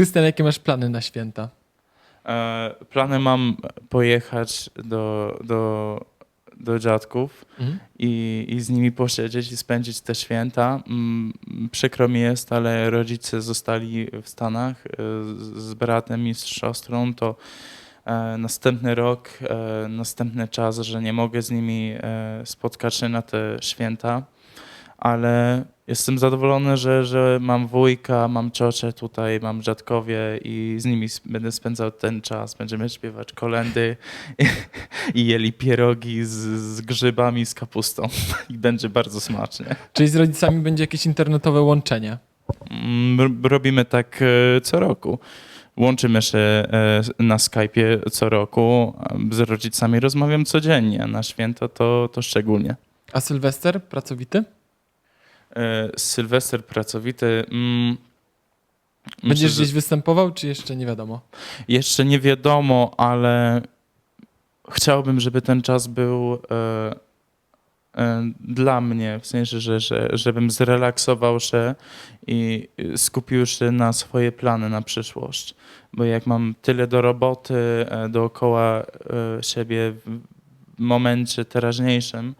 Krystian, jakie masz plany na święta? E, plany mam pojechać do, do, do dziadków Mhm. i, i z nimi posiedzieć i spędzić te święta. Mm, Przykro mi jest, ale rodzice zostali w Stanach e, z, z bratem i z siostrą, to e, następny rok, e, następny czas, że nie mogę z nimi e, spotkać się na te święta, ale jestem zadowolony, że, że mam wujka, mam ciocię tutaj, mam dziadkowie i z nimi będę spędzał ten czas. Będziemy śpiewać kolendy i, i jeli pierogi z, z grzybami, z kapustą i będzie bardzo smacznie. Czyli z rodzicami będzie jakieś internetowe łączenie? Mm, Robimy tak e, co roku. Łączymy się e, na Skype'ie co roku. Z rodzicami rozmawiam codziennie. Na święto to, to szczególnie. A Sylwester pracowity? E, Sylwester pracowity. Mm, myślę, Będziesz że gdzieś występował, czy jeszcze nie wiadomo? Jeszcze nie wiadomo, ale chciałbym, żeby ten czas był e, e, dla mnie, w sensie, że, że, żebym zrelaksował się i skupił się na swoje plany na przyszłość. Bo jak mam tyle do roboty e, dookoła e, siebie momencie teraźniejszym,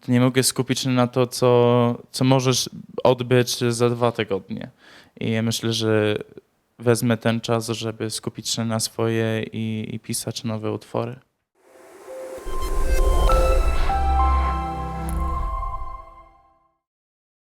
to nie mogę skupić się na to, co, co możesz odbyć za dwa tygodnie. I ja myślę, że wezmę ten czas, żeby skupić się na swoje i, i pisać nowe utwory.